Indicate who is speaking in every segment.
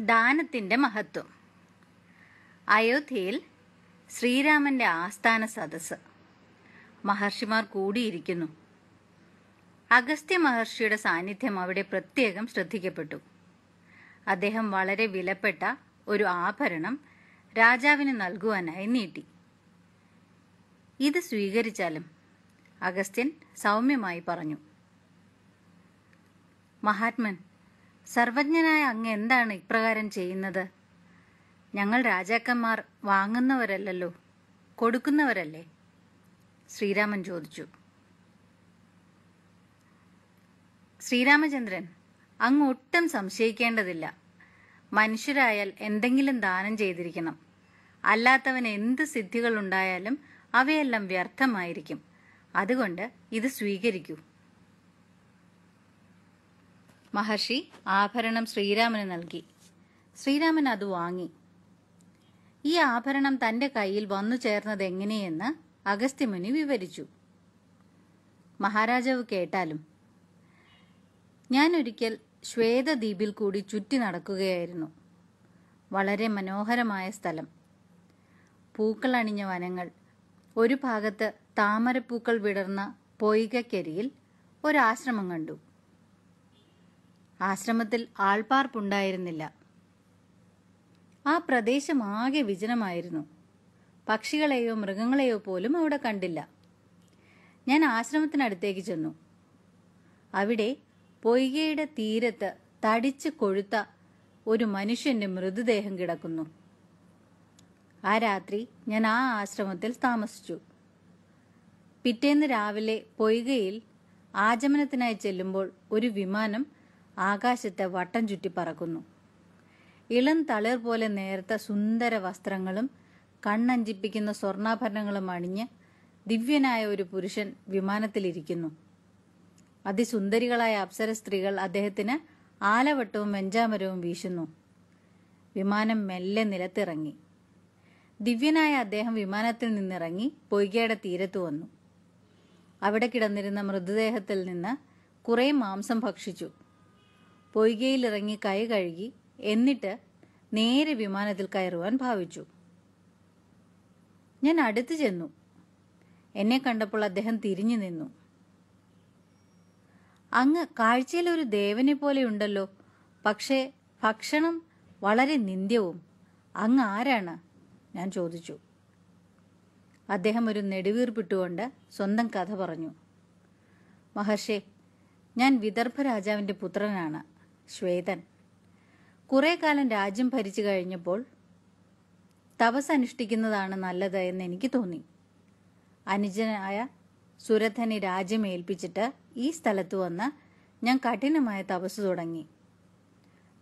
Speaker 1: ദാനത്തിന്റെ മഹത്വം. അയോധ്യയിൽ ശ്രീരാമന്റെ ആസ്ഥാന സദസ് മഹർഷിമാർ കൂടിയിരിക്കുന്നു. അഗസ്ത്യ മഹർഷിയുടെ സാന്നിധ്യം അവിടെ പ്രത്യേകം ശ്രദ്ധിക്കപ്പെട്ടു. അദ്ദേഹം വളരെ വിലപ്പെട്ട ഒരു ആഭരണം രാജാവിന് നൽകുവാനായി നീട്ടി. ഇത് സ്വീകരിച്ചാലും അഗസ്ത്യൻ സൗമ്യമായി പറഞ്ഞു. മഹാത്മൻ സർവജ്ഞനായ അങ്ങ് എന്താണ് ഇപ്രകാരം ചെയ്യുന്നത്? ഞങ്ങൾ രാജാക്കന്മാർ വാങ്ങുന്നവരല്ലല്ലോ കൊടുക്കുന്നവരല്ലേ? ശ്രീരാമൻ ചോദിച്ചു. ശ്രീരാമചന്ദ്രൻ അങ്ങ് ഒട്ടും സംശയിക്കേണ്ടതില്ല. മനുഷ്യരായാൽ എന്തെങ്കിലും ദാനം ചെയ്തിരിക്കണം. അല്ലാത്തവൻ എന്ത് സിദ്ധികൾ ഉണ്ടായാലും അവയെല്ലാം വ്യർത്ഥമായിരിക്കും. അതുകൊണ്ട് ഇത് സ്വീകരിക്കൂ. മഹർഷി ആഭരണം ശ്രീരാമന് നൽകി. ശ്രീരാമൻ അത് വാങ്ങി. ഈ ആഭരണം തന്റെ കയ്യിൽ വന്നു ചേർന്നത് എങ്ങനെയെന്ന് അഗസ്ത്യമുനി വിവരിച്ചു. മഹാരാജാവ് കേട്ടാലും ഞാൻ ഒരിക്കൽ ശ്വേതദ്വീപിൽ കൂടി ചുറ്റി നടക്കുകയായിരുന്നു. വളരെ മനോഹരമായ സ്ഥലം. പൂക്കൾ അണിഞ്ഞ വനങ്ങൾ. ഒരു ഭാഗത്ത് താമരപ്പൂക്കൾ വിടർന്ന പൊയ്കക്കരിയിൽ ഒരാശ്രമം കണ്ടു. ആശ്രമത്തിൽ ആൾപ്പാർപ്പുണ്ടായിരുന്നില്ല. ആ പ്രദേശം ആകെ വിജനമായിരുന്നു. പക്ഷികളെയോ മൃഗങ്ങളെയോ പോലും അവിടെ കണ്ടില്ല. ഞാൻ ആശ്രമത്തിനടുത്തേക്ക് ചെന്നു. അവിടെ പൊയ്കയുടെ തീരത്ത് തടിച്ച് കൊഴുത്ത ഒരു മനുഷ്യന്റെ മൃതദേഹം കിടക്കുന്നു. ആ രാത്രി ഞാൻ ആ ആശ്രമത്തിൽ താമസിച്ചു. പിറ്റേന്ന് രാവിലെ പൊയ്കയിൽ ആചമനത്തിനായി ചെല്ലുമ്പോൾ ഒരു വിമാനം ആകാശത്തെ വട്ടം ചുറ്റി പറക്കുന്നു. ഇളം തളിർ പോലെ നേർത്ത സുന്ദര വസ്ത്രങ്ങളും കണ്ണഞ്ചിപ്പിക്കുന്ന സ്വർണാഭരണങ്ങളും അണിഞ്ഞ് ദിവ്യനായ ഒരു പുരുഷൻ വിമാനത്തിലിരിക്കുന്നു. അതിസുന്ദരികളായ അപ്സര സ്ത്രീകൾ അദ്ദേഹത്തിന് ആലവട്ടവും വെഞ്ചാമരവും വീശുന്നു. വിമാനം മെല്ലെ നിലത്തിറങ്ങി. ദിവ്യനായ അദ്ദേഹം വിമാനത്തിൽ നിന്നിറങ്ങി പൊയ്കയുടെ തീരത്ത് വന്നു. അവിടെ കിടന്നിരുന്ന മൃതദേഹത്തിൽ നിന്ന് കുറെ മാംസം ഭക്ഷിച്ചു. പൊയ്കയിലിറങ്ങി കൈ കഴുകി എന്നിട്ട് നേരെ വിമാനത്തിൽ കയറുവാൻ ഭാവിച്ചു. ഞാൻ അടുത്തു ചെന്നു. എന്നെ കണ്ടപ്പോൾ അദ്ദേഹം തിരിഞ്ഞു നിന്നു. അങ്ങ് കാഴ്ചയിൽ ഒരു ദേവനെ പോലെ ഉണ്ടല്ലോ. പക്ഷേ ഭക്ഷണം വളരെ നിന്ദ്യവും. അങ്ങ് ആരാണ്? ഞാൻ ചോദിച്ചു. അദ്ദേഹം ഒരു നെടുവീർപ്പിട്ടുകൊണ്ട് സ്വന്തം കഥ പറഞ്ഞു. മഹർഷേ ഞാൻ വിദർഭ രാജാവിന്റെ പുത്രനാണ്. ശ്വേതൻ. കുറെ കാലം രാജ്യം ഭരിച്ചു കഴിഞ്ഞപ്പോൾ തപസ് അനുഷ്ഠിക്കുന്നതാണ് നല്ലത് എന്ന് എനിക്ക് തോന്നി. അനുജനായ സുരഥനെ രാജ്യം ഏൽപ്പിച്ചിട്ട് ഈ സ്ഥലത്ത് വന്ന് ഞാൻ കഠിനമായ തപസ് തുടങ്ങി.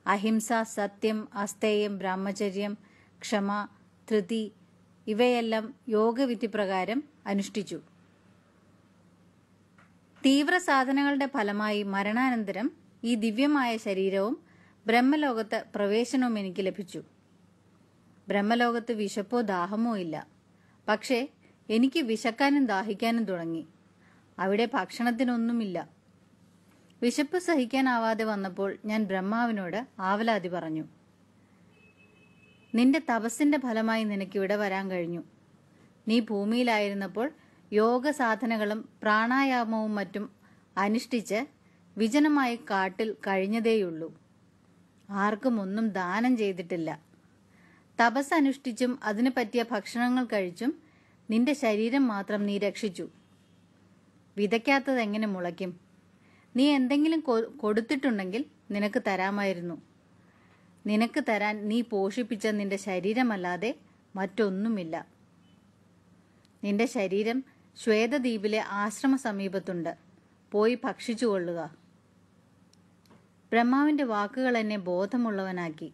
Speaker 1: അഹിംസ സത്യം അസ്തേയം ബ്രഹ്മചര്യം ക്ഷമ ധൃതി ഇവയെല്ലാം യോഗവിധി പ്രകാരം അനുഷ്ഠിച്ചു. തീവ്ര സാധനങ്ങളുടെ ഫലമായി മരണാനന്തരം ഈ ദിവ്യമായ ശരീരവും ബ്രഹ്മലോകത്ത് പ്രവേശനവും എനിക്ക് ലഭിച്ചു. ബ്രഹ്മലോകത്ത് വിശപ്പോ ദാഹമോ ഇല്ല. പക്ഷേ എനിക്ക് വിശക്കാനും ദാഹിക്കാനും തുടങ്ങി. അവിടെ ഭക്ഷണത്തിനൊന്നുമില്ല. വിശപ്പ് സഹിക്കാനാവാതെ വന്നപ്പോൾ ഞാൻ ബ്രഹ്മാവിനോട് ആവലാതി പറഞ്ഞു നിന്റെ തപസ്സിന്റെ ഫലമായി നിനക്ക് ഇവിടെ വരാൻ കഴിഞ്ഞു. നീ ഭൂമിയിലായിരുന്നപ്പോൾ യോഗ സാധനകളും പ്രാണായാമവും മറ്റും അനുഷ്ഠിച്ച് വിജനമായി കാട്ടിൽ കഴിഞ്ഞതേയുള്ളൂ. ആർക്കും ഒന്നും ദാനം ചെയ്തിട്ടില്ല. തപസ് അനുഷ്ഠിച്ചും അതിനു പറ്റിയ ഭക്ഷണങ്ങൾ കഴിച്ചും നിന്റെ ശരീരം മാത്രം നീ രക്ഷിച്ചു. വിതയ്ക്കാത്തത് എങ്ങനെ മുളയ്ക്കും? നീ എന്തെങ്കിലും കൊടുത്തിട്ടുണ്ടെങ്കിൽ നിനക്ക് തരാമായിരുന്നു. നിനക്ക് തരാൻ നീ പോഷിപ്പിച്ച നിന്റെ ശരീരമല്ലാതെ മറ്റൊന്നുമില്ല. നിന്റെ ശരീരം ശ്വേതദ്വീപിലെ ആശ്രമ സമീപത്തുണ്ട് പോയി ഭക്ഷിച്ചു കൊള്ളുക ബ്രഹ്മാവിന്റെ വാക്കുകൾ എന്നെ ബോധമുള്ളവനാക്കി.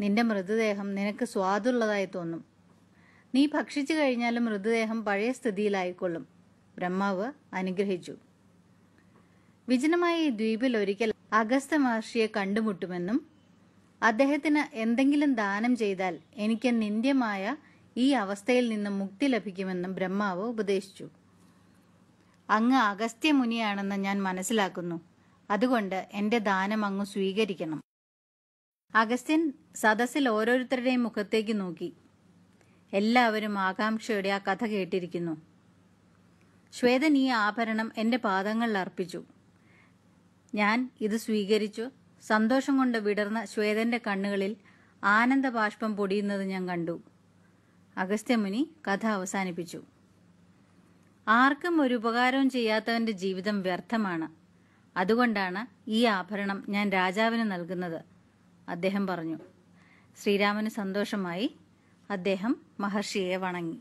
Speaker 1: നിന്റെ മൃതദേഹം നിനക്ക് സ്വാദുള്ളതായി തോന്നും. നീ ഭക്ഷിച്ചു കഴിഞ്ഞാലും മൃതദേഹം പഴയ സ്ഥിതിയിലായിക്കൊള്ളും. ബ്രഹ്മാവ് അനുഗ്രഹിച്ചു. വിജനമായ ഈ ദ്വീപിൽ ഒരിക്കൽ അഗസ്ത മഹർഷിയെ കണ്ടുമുട്ടുമെന്നും അദ്ദേഹത്തിന് എന്തെങ്കിലും ദാനം ചെയ്താൽ എനിക്ക് നിന്ദ്യമായ ഈ അവസ്ഥയിൽ നിന്ന് മുക്തി ലഭിക്കുമെന്നും ബ്രഹ്മാവ് ഉപദേശിച്ചു. അങ്ങ് അഗസ്ത്യമുനിയാണെന്ന് ഞാൻ മനസ്സിലാക്കുന്നു. അതുകൊണ്ട് എന്റെ ദാനം അങ്ങ് സ്വീകരിക്കണം. അഗസ്ത്യൻ സദസ്സിൽ ഓരോരുത്തരുടെയും മുഖത്തേക്ക് നോക്കി. എല്ലാവരും ആകാംക്ഷയോടെ ആ കഥ കേട്ടിരിക്കുന്നു. ശ്വേതൻ ഈ ആഭരണം എന്റെ പാദങ്ങളിൽ അർപ്പിച്ചു. ഞാൻ ഇത് സ്വീകരിച്ചു. സന്തോഷം കൊണ്ട് വിടർന്ന ശ്വേതന്റെ കണ്ണുകളിൽ ആനന്ദബാഷ്പം പൊടിയുന്നത് ഞാൻ കണ്ടു. അഗസ്ത്യമുനി കഥ അവസാനിപ്പിച്ചു. ആർക്കും ഒരു ഉപകാരവും ചെയ്യാത്തവന്റെ ജീവിതം വ്യർത്ഥമാണ്. അതുകൊണ്ടാണ് ഈ ആഭരണം ഞാൻ രാജാവിന് നൽകുന്നത്. അദ്ദേഹം പറഞ്ഞു ശ്രീരാമന് സന്തോഷമായി അദ്ദേഹം മഹർഷിയെ വണങ്ങി.